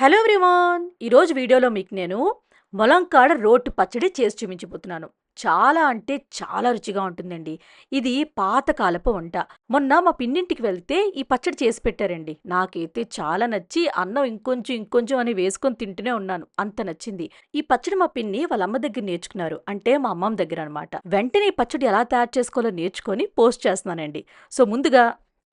Hello everyone. ఈరోజు వీడియోలో మీకు నేను మొలంకాడ రోట్టు పచ్చడి చేసి చూపించబోతున్నాను. చాలా అంటే చాలా రుచిగా ఉంటుందండి. ఇది పాతకాలపు వంట. మొన్న మా పిన్నింటికి వెళ్తే ఈ పచ్చడి చేసి పెట్టారండి. నాకైతే చాలా నచ్చి అన్నం ఇంకొంచెం ఇంకొంచెం అని వేసుకొని తింటూనే ఉన్నాను. అంత నచ్చింది. ఈ పచ్చడి మా పిన్ని వాళ్ళ అమ్మ దగ్గర నేర్చుకున్నారు. అంటే మా అమ్మమ్మ దగ్గర అనమాట వెంటనే ఈ పచ్చడి ఎలా తయారు చేసుకోవాలో నేర్చుకొని పోస్ట్ చేస్తున్నానండి. సో ముందుగా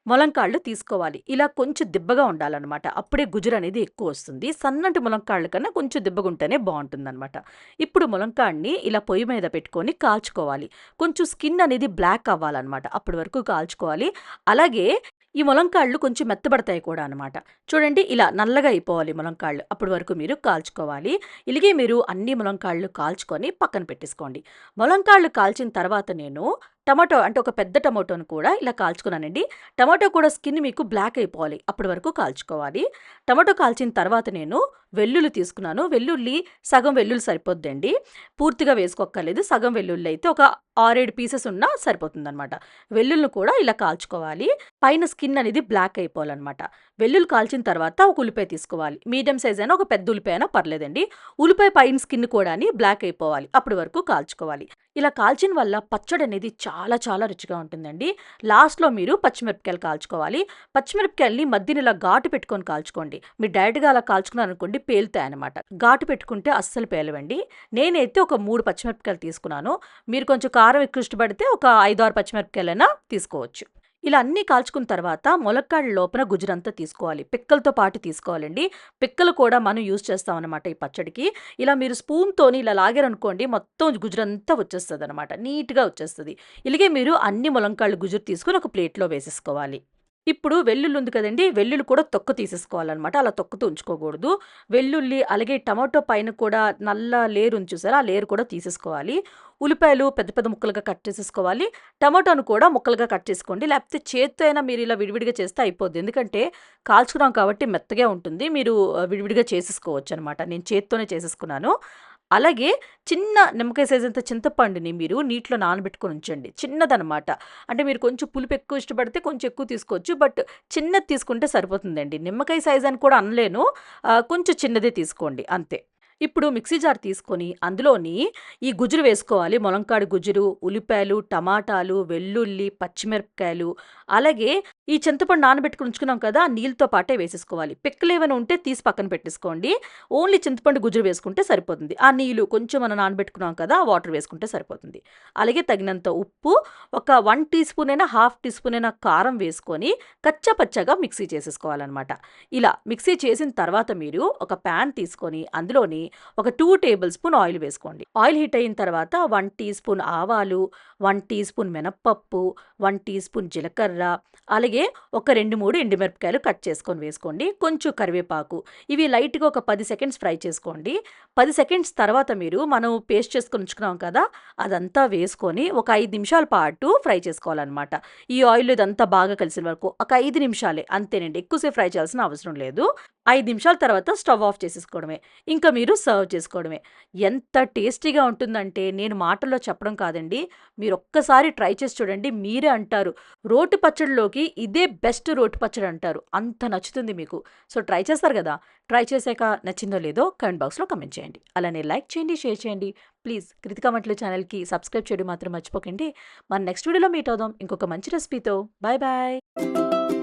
ములంకాళ్ళు తీసుకోవాలి. ఇలా కొంచెం దిబ్బగా ఉండాలన్నమాట. అప్పుడే గుజురు అనేది ఎక్కువ వస్తుంది. సన్నటి ములంకాళ్ళ కన్నా కొంచెం దిబ్బగుంటేనే బాగుంటుందన్నమాట. ఇప్పుడు ములంకాడిని ఇలా పొయ్యి మీద పెట్టుకొని కాల్చుకోవాలి. కొంచెం స్కిన్ అనేది బ్లాక్ అవ్వాలన్నమాట. అప్పటి వరకు కాల్చుకోవాలి. అలాగే ఈ ములంకాళ్ళు కొంచెం మెత్తబడతాయి కూడా అనమాట చూడండి ఇలా నల్లగా అయిపోవాలి ములంకాళ్ళు. అప్పటి వరకు మీరు కాల్చుకోవాలి. ఇలాగే మీరు అన్ని ములంకాళ్ళు కాల్చుకొని పక్కన పెట్టేసుకోండి. ములంకాళ్ళు కాల్చిన తర్వాత నేను టమాటో అంటే ఒక పెద్ద టమాటోను కూడా ఇలా కాల్చుకున్నానండి. టమాటో కూడా స్కిన్ మీకు బ్లాక్ అయిపోవాలి. అప్పటి వరకు కాల్చుకోవాలి. టమాటో కాల్చిన తర్వాత నేను వెల్లుల్లి తీసుకున్నాను. వెల్లుల్లి సగం వెల్లుల్లి సరిపోద్దండి. పూర్తిగా వేసుకోక్కర్లేదు. సగం వెల్లుల్లి అయితే ఒక ఆరేడు పీసెస్ ఉన్నా సరిపోతుందనమాట వెల్లుల్ని కూడా ఇలా కాల్చుకోవాలి. పైన స్కిన్ అనేది బ్లాక్ అయిపోవాలన్నమాట. వెల్లుల్లి కాల్చిన తర్వాత ఒక ఉల్లిపాయ తీసుకోవాలి. మీడియం సైజ్ అయినా ఒక పెద్ద ఉల్లిపాయ అయినా పర్లేదండి. ఉల్లిపాయ పైన స్కిన్ కూడా బ్లాక్ అయిపోవాలి. అప్పటి వరకు కాల్చుకోవాలి. ఇలా కాల్చిన వల్ల పచ్చడి అనేది చాలా చాలా రుచిగా ఉంటుందండి. లాస్ట్లో మీరు పచ్చిమిరపకాయలు కాల్చుకోవాలి. పచ్చిమిరపకాయల్ని మధ్యన ఇలా ఘాటు పెట్టుకొని కాల్చుకోండి. మీరు డైరెక్ట్గా అలా కాల్చుకున్నారు అనుకోండి పేలుతాయి అనమాట ఘాటు పెట్టుకుంటే అస్సలు పేలవండి. నేనైతే ఒక మూడు పచ్చిమిరపకాయలు తీసుకున్నాను. మీరు కొంచెం కారం ఎక్కువ ఇష్టపడితే ఒక ఐదు ఆరు పచ్చిమిరపకాయలైనా తీసుకోవచ్చు. ఇలా అన్నీ కాల్చుకున్న తర్వాత ములక్కాడ లోపల గుజరంతా తీసుకోవాలి. పిక్కలతో పాటు తీసుకోవాలండి. పిక్కలు కూడా మనం యూజ్ చేస్తామన్నమాట ఈ పచ్చడికి. ఇలా మీరు స్పూన్తోని ఇలా లాగారనుకోండి మొత్తం గుజరంతా వచ్చేస్తుంది అనమాట నీట్గా వచ్చేస్తుంది. ఇలాగే మీరు అన్ని ములంకాళ్ళు గుజురు తీసుకుని ఒక ప్లేట్లో వేసేసుకోవాలి. ఇప్పుడు వెల్లుల్లి ఉంది కదండి వెల్లుల్లి కూడా తొక్కు తీసేసుకోవాలన్నమాట. అలా తొక్కుతూ ఉంచుకోకూడదు. వెల్లుల్లి అలాగే టమాటో పైన కూడా నల్ల లేరు ఉంది చూసారా ఆ లేరు కూడా తీసేసుకోవాలి. ఉల్లిపాయలు పెద్ద పెద్ద ముక్కలుగా కట్ చేసేసుకోవాలి. టమాటోను కూడా ముక్కలుగా కట్ చేసుకోండి. లేకపోతే చేత్తో అయినా మీరు ఇలా విడివిడిగా చేస్తే అయిపోద్ది. ఎందుకంటే కాల్చుకున్నాం కాబట్టి మెత్తగా ఉంటుంది. మీరు విడివిడిగా చేసేసుకోవచ్చు అనమాట నేను చేత్తోనే చేసేసుకున్నాను. అలాగే చిన్న నిమ్మకాయ సైజ్ అంత చింతపండుని మీరు నీటిలో నానబెట్టుకొని ఉంచండి. చిన్నదనమాట. అంటే మీరు కొంచెం పులుపు ఎక్కువ ఇష్టపడితే కొంచెం ఎక్కువ తీసుకోవచ్చు. బట్ చిన్నది తీసుకుంటే సరిపోతుందండి. నిమ్మకాయ సైజ్ అని కూడా అనలేను. కొంచెం చిన్నదే తీసుకోండి. అంతే. ఇప్పుడు మిక్సీ జార్ తీసుకొని అందులోని ఈ గుజ్జులు వేసుకోవాలి. మొలంకాడు గుజ్జులు ఉల్లిపాయలు టమాటాలు వెల్లుల్లి పచ్చిమిరపకాయలు. అలాగే ఈ చింతపండు నానబెట్టుకుని ఉంచుకున్నాం కదా నీళ్ళతో పాటే వేసేసుకోవాలి. పిక్కలు ఏమైనా ఉంటే తీసి పక్కన పెట్టేసుకోండి. ఓన్లీ చింతపండు గుజ్జురు వేసుకుంటే సరిపోతుంది. ఆ నీళ్ళు కొంచెం మనం నానబెట్టుకున్నాం కదా వాటర్ వేసుకుంటే సరిపోతుంది. అలాగే తగినంత ఉప్పు ఒక వన్ టీ స్పూన్ అయినా హాఫ్ టీ స్పూన్ అయినా కారం వేసుకొని కచ్చపచ్చగా మిక్సీ చేసేసుకోవాలన్నమాట. ఇలా మిక్సీ చేసిన తర్వాత మీరు ఒక ప్యాన్ తీసుకొని అందులోని ఒక టూ టేబుల్ స్పూన్ ఆయిల్ వేసుకోండి. ఆయిల్ హీట్ అయిన తర్వాత వన్ టీ స్పూన్ ఆవాలు వన్ టీ స్పూన్ మినప్పప్పు వన్ టీ స్పూన్ జీలకర్ర అలాగే ఒక రెండు మూడు ఎండుమిరపకాయలు కట్ చేసుకొని వేసుకోండి. కొంచెం కరివేపాకు. ఇవి లైట్గా ఒక పది సెకండ్స్ ఫ్రై చేసుకోండి. పది సెకండ్స్ తర్వాత మీరు మనం పేస్ట్ చేసుకొని ఉంచుకున్నాం కదా అదంతా వేసుకొని ఒక ఐదు నిమిషాల పాటు ఫ్రై చేసుకోవాలన్నమాట. ఈ ఆయిల్ ఇదంతా బాగా కలిసిన వరకు ఒక ఐదు నిమిషాలే అంతేనండి. ఎక్కువసేపు ఫ్రై చేయాల్సిన అవసరం లేదు. ఐదు నిమిషాల తర్వాత స్టవ్ ఆఫ్ చేసేసుకోవడమే. ఇంకా మీరు సర్వ్ చేసుకోవడమే. ఎంత టేస్టీగా ఉంటుందంటే నేను మాటల్లో చెప్పడం కాదండి. మీరు ఒక్కసారి ట్రై చేసి చూడండి మీరే అంటారు. రోటి పచ్చడిలోకి ఇదే బెస్ట్ రోటి పచ్చడి అంటారు. అంత నచ్చుతుంది మీకు. సో ట్రై చేస్తారు కదా. ట్రై చేశాక నచ్చిందో లేదో కమెంట్ బాక్స్లో కమెంట్ చేయండి. అలానే లైక్ చేయండి షేర్ చేయండి. ప్లీజ్ కృతికా మట్లు ఛానల్కి సబ్స్క్రైబ్ చేయడం మాత్రం మర్చిపోకండి. మన నెక్స్ట్ వీడియోలో మీట్ అవుదాం. ఇంకొక మంచి రెసిపీతో. Bye bye